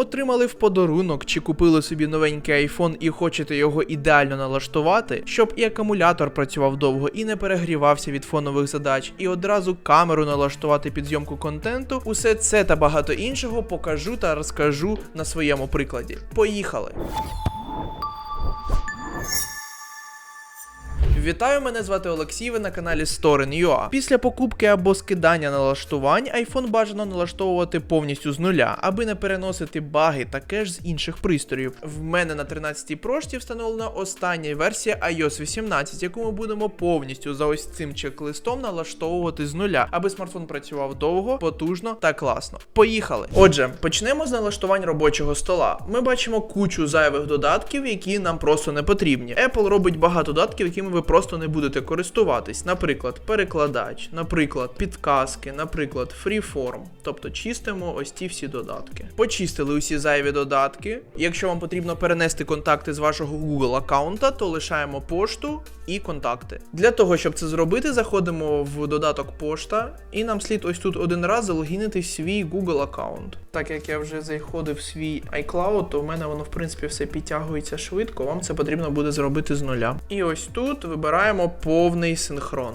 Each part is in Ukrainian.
Отримали в подарунок чи купили собі новенький iPhone і хочете його ідеально налаштувати, щоб і акумулятор працював довго і не перегрівався від фонових задач, і одразу камеру налаштувати під зйомку контенту. Усе це та багато іншого покажу та розкажу на своєму прикладі. Поїхали! Вітаю, мене звати Олексій. Ви на каналі Story.ua. Після покупки або скидання налаштувань iPhone бажано налаштовувати повністю з нуля, аби не переносити баги та кеш з інших пристроїв. В мене на 13-й прошті встановлена остання версія iOS 18, яку ми будемо повністю за ось цим чек-листом налаштовувати з нуля, аби смартфон працював довго, потужно та класно. Поїхали! Отже, почнемо з налаштувань робочого стола. Ми бачимо кучу зайвих додатків, які нам просто не потрібні. Apple робить багато додатків, якими ви просто не будете користуватись. Наприклад, перекладач, наприклад, підказки, наприклад, Freeform. Тобто чистимо ось ті всі додатки. Почистили усі зайві додатки. Якщо вам потрібно перенести контакти з вашого Google аккаунта, то лишаємо пошту і контакти. Для того, щоб це зробити, заходимо в додаток пошта, і нам слід ось тут один раз залогінити свій Google аккаунт. Так як я вже заходив в свій iCloud, то в мене воно в принципі все підтягується швидко. Вам це потрібно буде зробити з нуля. І ось тут вибираємо повний синхрон.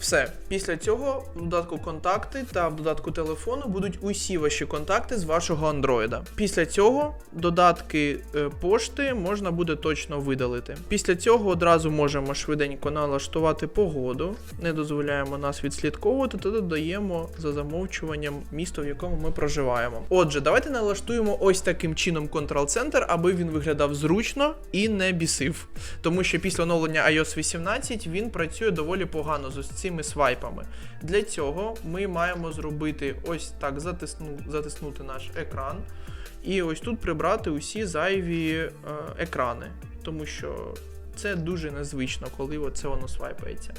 Все, після цього в додатку контакти та в додатку телефону будуть усі ваші контакти з вашого андроїда. Після цього додатки е, пошти можна буде точно видалити. Після цього одразу можемо швиденько налаштувати погоду, не дозволяємо нас відслідковувати та додаємо за замовчуванням місто, в якому ми проживаємо. Отже, давайте налаштуємо ось таким чином контрол-центр, аби він виглядав зручно і не бісив. Тому що після оновлення iOS 18 він працює доволі погано з ось цими свайпами. Для цього ми маємо зробити ось так, затисну, затиснути наш екран. І ось тут прибрати усі зайві е, екрани, тому що це дуже незвично, коли оце воно свайпається.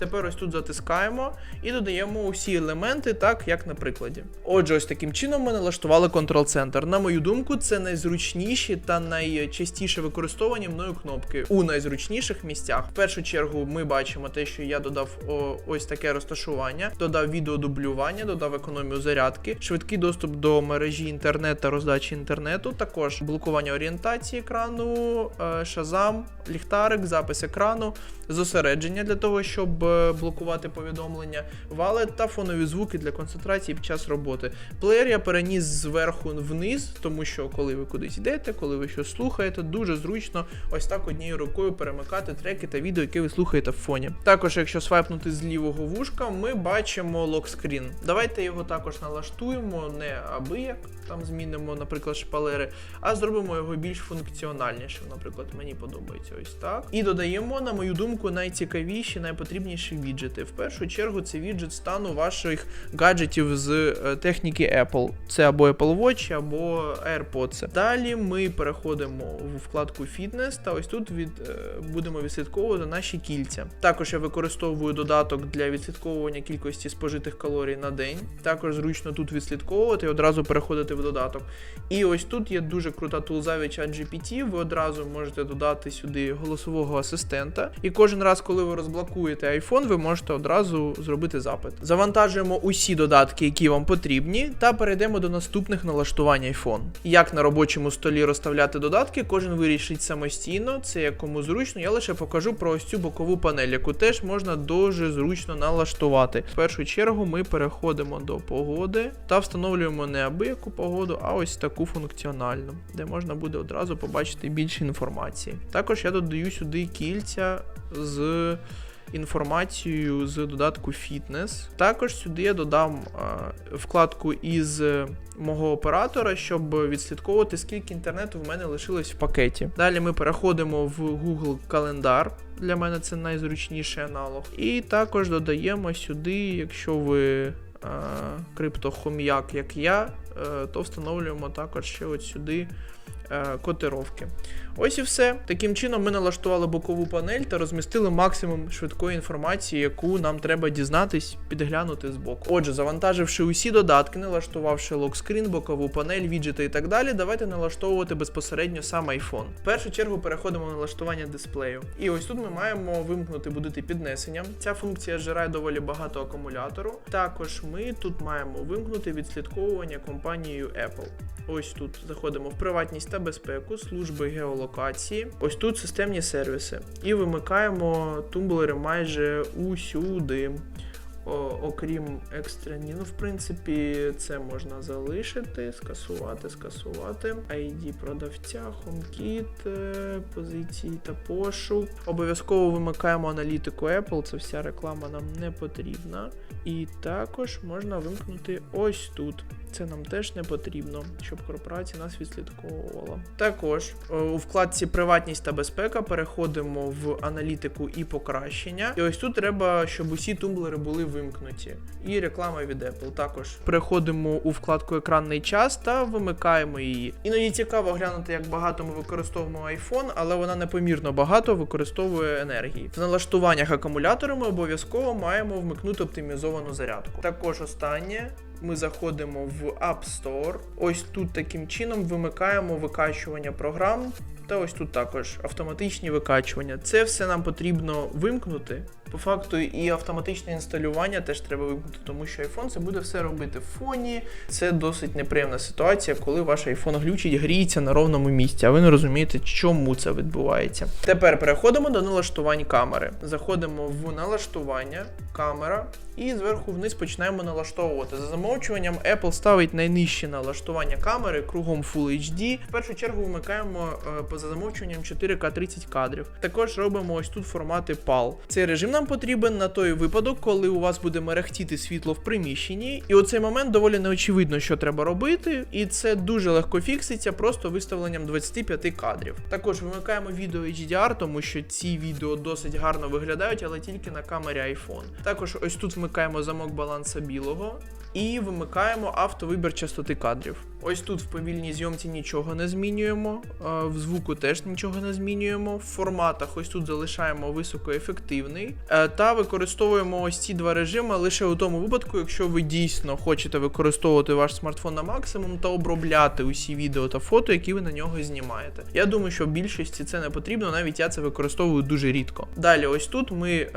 Тепер ось тут затискаємо і додаємо усі елементи, так як на прикладі. Отже, ось таким чином ми налаштували контрол-центр. На мою думку, це найзручніші та найчастіше використовані мною кнопки у найзручніших місцях. В першу чергу ми бачимо те, що я додав о, ось таке розташування, додав відеодублювання, додав економію зарядки, швидкий доступ до мережі інтернет та роздачі інтернету, також блокування орієнтації екрану, е, шазам, ліхтарик, запис екрану, зосередження для того, щоб блокувати повідомлення, валет та фонові звуки для концентрації під час роботи. Плеєр я переніс зверху вниз, тому що коли ви кудись йдете, коли ви щось слухаєте, дуже зручно ось так однією рукою перемикати треки та відео, які ви слухаєте в фоні. Також, якщо свайпнути з лівого вушка, ми бачимо локскрін. Давайте його також налаштуємо, не аби як там змінимо, наприклад, шпалери, а зробимо його більш функціональнішим. Наприклад, мені подобається ось так. І додаємо, на мою думку, найцікавіші, найпотрібніші віджити. В першу чергу це віджит стану ваших гаджетів з е, техніки Apple. Це або Apple Watch, або AirPods. Далі ми переходимо в вкладку Fitness, та ось тут від, е, будемо відслідковувати наші кільця. Також я використовую додаток для відслідковування кількості спожитих калорій на день. Також зручно тут відслідковувати і одразу переходити в додаток. І ось тут є дуже крута тулза від ChatGPT. Ви одразу можете додати сюди голосового асистента. І кожен раз, коли ви розблокуєте iPhone, ви можете одразу зробити запит. Завантажуємо усі додатки, які вам потрібні, та перейдемо до наступних налаштувань iPhone. Як на робочому столі розставляти додатки, кожен вирішить самостійно, це як кому зручно. Я лише покажу про ось цю бокову панель, яку теж можна дуже зручно налаштувати. В першу чергу ми переходимо до погоди та встановлюємо не абияку погоду, а ось таку функціональну, де можна буде одразу побачити більше інформації. Також я додаю сюди кільця з інформацією з додатку Fitness. Також сюди я додам вкладку із е, мого оператора, щоб відслідковувати, скільки інтернету в мене лишилось в пакеті. Далі ми переходимо в Google Календар. Для мене це найзручніший аналог. І також додаємо сюди, якщо ви криптохом'як, як я, е, то встановлюємо також ще от сюди е, котировки. Ось і все. Таким чином ми налаштували бокову панель та розмістили максимум швидкої інформації, яку нам треба дізнатись, підглянути збоку. Отже, завантаживши усі додатки, налаштувавши локскрін, бокову панель, віджити і так далі, давайте налаштовувати безпосередньо сам iPhone. В першу чергу переходимо на налаштування дисплею. І ось тут ми маємо вимкнути будити піднесенням. Ця функція зжирає доволі багато акумулятору. Також ми тут маємо вимкнути відслідковування компанією Apple. Ось тут заходимо в приватність та безпеку, служби геолокації. Ось тут системні сервіси. І вимикаємо тумблери майже усюди. О, окрім екстрені, ну, в принципі, це можна залишити, скасувати, скасувати. ID продавця, HomeKit, е, позиції та пошук. Обов'язково вимикаємо аналітику Apple, це вся реклама нам не потрібна. І також можна вимкнути ось тут. Це нам теж не потрібно, щоб корпорація нас відслідковувала. Також е, у вкладці Приватність та безпека переходимо в аналітику і покращення. І ось тут треба, щоб усі тумблери були вимкнуті. І реклама від Apple. Також переходимо у вкладку Екранний час та вимикаємо її. Іноді цікаво глянути, як багато ми використовуємо iPhone, але вона непомірно багато використовує енергії. В налаштуваннях акумулятора ми обов'язково маємо вмикнути оптимізовану зарядку. Також останнє ми заходимо в App Store. Ось тут таким чином вимикаємо викачування програм. Та ось тут також автоматичні викачування. Це все нам потрібно вимкнути. По факту і автоматичне інсталювання теж треба вимкнути, тому що iPhone це буде все робити в фоні. Це досить неприємна ситуація, коли ваш iPhone глючить, гріється на ровному місці, а ви не розумієте, чому це відбувається. Тепер переходимо до налаштувань камери. Заходимо в налаштування, камера, і зверху вниз починаємо налаштовувати. За замовчуванням Apple ставить найнижче налаштування камери кругом Full HD. В першу чергу вмикаємо е, поза замовчуванням 4К 30 кадрів. Також робимо ось тут формати PAL. Цей режим нам потрібен на той випадок, коли у вас буде мерехтіти світло в приміщенні. І у цей момент доволі неочевидно, що треба робити, і це дуже легко фікситься просто виставленням 25 кадрів. Також вимикаємо відео HDR, тому що ці відео досить гарно виглядають, але тільки на камері iPhone. Також ось тут вмикаємо замок баланса білого і вимикаємо автовибір частоти кадрів. Ось тут в повільній зйомці нічого не змінюємо, в звуку теж нічого не змінюємо. В форматах ось тут залишаємо високоефективний е, та використовуємо ось ці два режими лише у тому випадку, якщо ви дійсно хочете використовувати ваш смартфон на максимум та обробляти усі відео та фото, які ви на нього знімаєте. Я думаю, що в більшості це не потрібно, навіть я це використовую дуже рідко. Далі, ось тут ми е,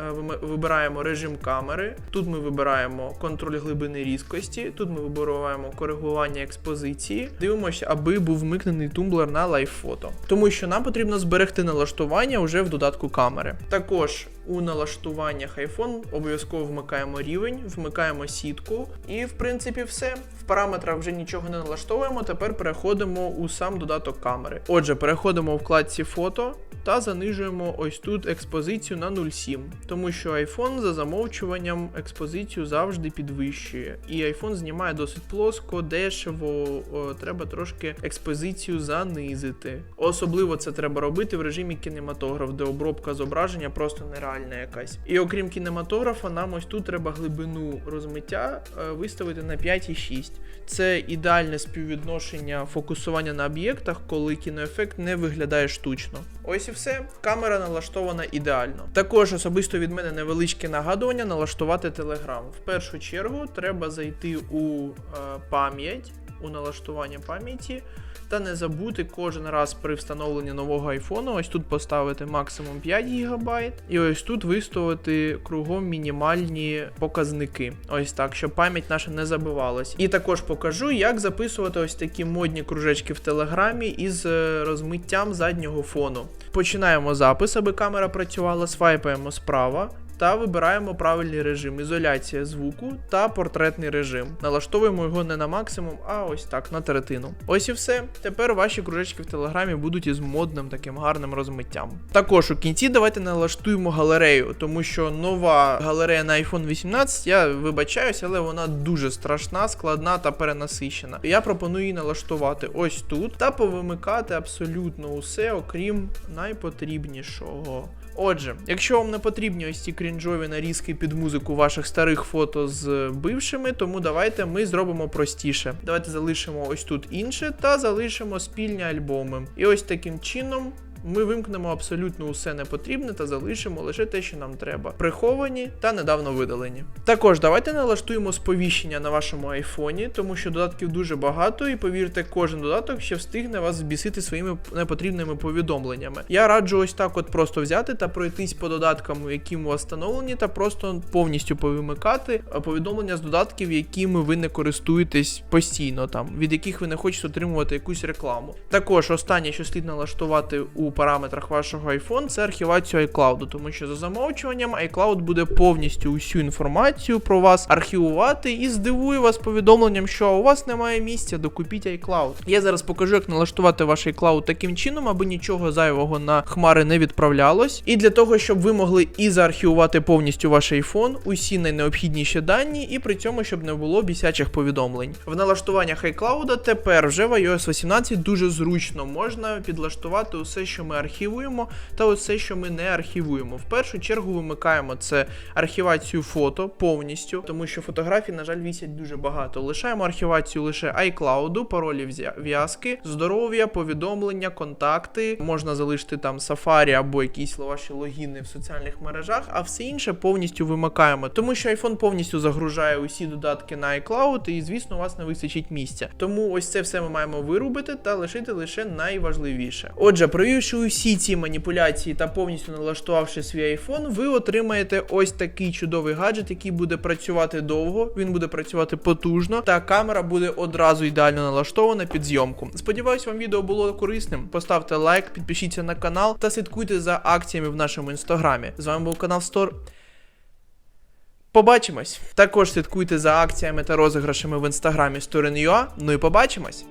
вибираємо режим камери, тут ми вибираємо контроль глибини різкості, тут ми вибираємо коригування експозиції. Дивимося, аби був вмикнений тумблер на лайф-фото. Тому що нам потрібно зберегти налаштування вже в додатку камери. Також у налаштуваннях iPhone обов'язково вмикаємо рівень, вмикаємо сітку, і в принципі все. В параметрах вже нічого не налаштовуємо. Тепер переходимо у сам додаток камери. Отже, переходимо у вкладці фото та занижуємо ось тут експозицію на 0,7, тому що iPhone за замовчуванням експозицію завжди підвищує. І iPhone знімає досить плоско, дешево, о, треба трошки експозицію занизити. Особливо це треба робити в режимі кінематограф, де обробка зображення просто нереальна якась. І окрім кінематографа, нам ось тут треба глибину розмиття е, виставити на 5,6. Це ідеальне співвідношення фокусування на об'єктах, коли кіноефект не виглядає штучно. Ось і все. Камера налаштована ідеально. Також особисто від мене невеличке нагадування налаштувати Telegram. В першу чергу треба зайти у е, пам'ять, у налаштування пам'яті. Та не забути кожен раз при встановленні нового айфону, ось тут поставити максимум 5 ГБ, і ось тут виставити кругом мінімальні показники. Ось так, щоб пам'ять наша не забивалась. І також покажу, як записувати ось такі модні кружечки в телеграмі із е, розмиттям заднього фону. Починаємо запис, аби камера працювала, свайпаємо справа. Та вибираємо правильний режим ізоляція звуку та портретний режим. Налаштовуємо його не на максимум, а ось так, на третину. Ось і все. Тепер ваші кружечки в телеграмі будуть із модним таким гарним розмиттям. Також у кінці давайте налаштуємо галерею, тому що нова галерея на iPhone 18, я вибачаюсь, але вона дуже страшна, складна та перенасичена. Я пропоную її налаштувати ось тут та повимикати абсолютно усе, окрім найпотрібнішого. Отже, якщо вам не потрібні ось ці крінжові нарізки під музику ваших старих фото з бившими, тому давайте ми зробимо простіше. Давайте залишимо ось тут інше та залишимо спільні альбоми. І ось таким чином. Ми вимкнемо абсолютно усе непотрібне та залишимо лише те, що нам треба. Приховані та недавно видалені. Також давайте налаштуємо сповіщення на вашому айфоні, тому що додатків дуже багато, і повірте, кожен додаток ще встигне вас збісити своїми непотрібними повідомленнями. Я раджу ось так, от просто взяти та пройтись по додаткам, які у вас встановлені, та просто повністю повимикати е, повідомлення з додатків, якими ви не користуєтесь постійно, там від яких ви не хочете отримувати якусь рекламу. Також останнє, що слід налаштувати у параметрах вашого iPhone, це архівацію iCloud, тому що за замовчуванням iCloud буде повністю усю інформацію про вас архівувати і здивує вас повідомленням, що у вас немає місця, докупіть iCloud. Я зараз покажу, як налаштувати ваш iCloud таким чином, аби нічого зайвого на хмари не відправлялось. І для того, щоб ви могли і заархівувати повністю ваш iPhone, усі найнеобхідніші дані, і при цьому, щоб не було бісячих повідомлень. В налаштуваннях iCloud тепер вже в iOS 18 дуже зручно можна підлаштувати усе, що ми архівуємо, та усе, що ми не архівуємо. В першу чергу вимикаємо це архівацію фото повністю, тому що фотографій, на жаль, вісять дуже багато. Лишаємо архівацію лише iCloud, паролі в'язки, здоров'я, повідомлення, контакти. Можна залишити там Safari або якісь ваші логіни в соціальних мережах, а все інше повністю вимикаємо, тому що iPhone повністю загружає усі додатки на iCloud, і звісно, у вас не вистачить місця. Тому ось це все ми маємо вирубити та лишити лише найважливіше. Отже, провівши усі ці маніпуляції та повністю налаштувавши свій iPhone, ви отримаєте ось такий чудовий гаджет, який буде працювати довго, він буде працювати потужно, та камера буде одразу ідеально налаштована під зйомку. Сподіваюсь, вам відео було корисним. Поставте лайк, підпишіться на канал та слідкуйте за акціями в нашому інстаграмі. З вами був канал Стор. Побачимось. Також слідкуйте за акціями та розіграшами в інстаграмі Story.ua. Ну і побачимось.